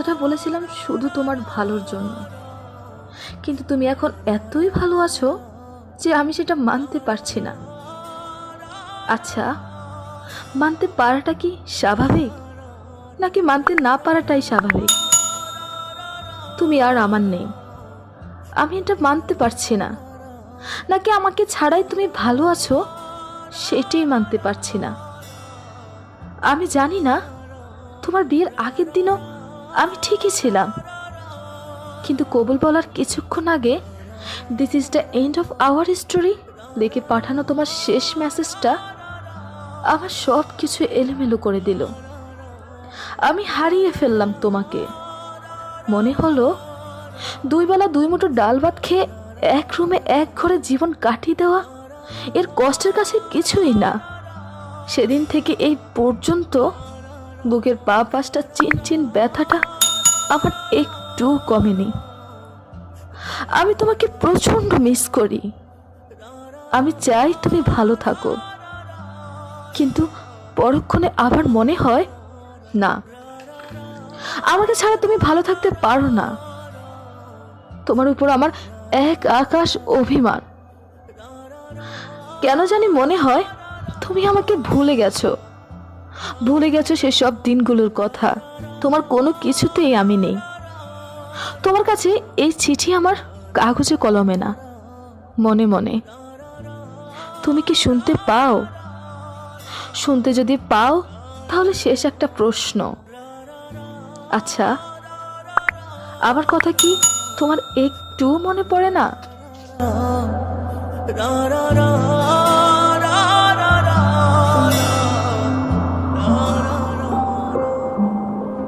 কথাটা বলেছিলাম শুধু তোমার ভালোর জন্য। কিন্তু তুমি এখন এতই ভালো আছো যে আমি সেটা মানতে পারছি না। আচ্ছা মানতে পারাটা কি স্বাভাবিক? নাকি মানতে না পারাটাই স্বাভাবিক? তুমি আর আমার নেই। আমি এটা মানতে পারছি না। নাকি আমাকে ছাড়াই তুমি ভালো আছো সেটাই মানতে পারছি না। আমি জানি না, তোমার বিয়ের আগের দিনও আমি ঠিকই ছিলাম। কিন্তু কবুল বলার কিছুক্ষণ আগে this is the end of our story লিখে পাঠানো তোমার শেষ মেসেজটা আমার সব কিছু এলোমেলো করে দিল। আমি হারিয়ে ফেললাম তোমাকে। মনে হলো, দুই বেলা দুই মুঠো ডাল ভাত খেয়ে এক রুমে এক ঘরে জীবন কাটিয়ে দেওয়া এর কষ্টের কাছে কিছুই না। সেদিন থেকে এই পর্যন্ত বুকের পা পাশটা চিন চিন ব্যথাটা আমার একটু কমেনি। আমি তোমাকে প্রচণ্ড মিস করি। আমি চাই তুমি ভালো থাকো। কিন্তু পরক্ষণে আবার মনে হয়, না, আমাকে ছাড়া তুমি ভালো থাকতে পারো না। তোমার উপর আমার এক আকাশ অভিমান। কেন জানি মনে হয়, তুমি আমাকে ভুলে গেছো। ভুলে গেছো সেসব দিনগুলোর কথা তোমার কোনো কিছুতেই আমি নেই তোমার কাছে এই চিঠি আমার কাগজে কলমে না মনে মনে তুমি কি শুনতে পাও শুনতে যদি পাও তাহলে শেষ একটা প্রশ্ন আচ্ছা আমার কথা কি তোমার একটু মনে পড়ে না ra ra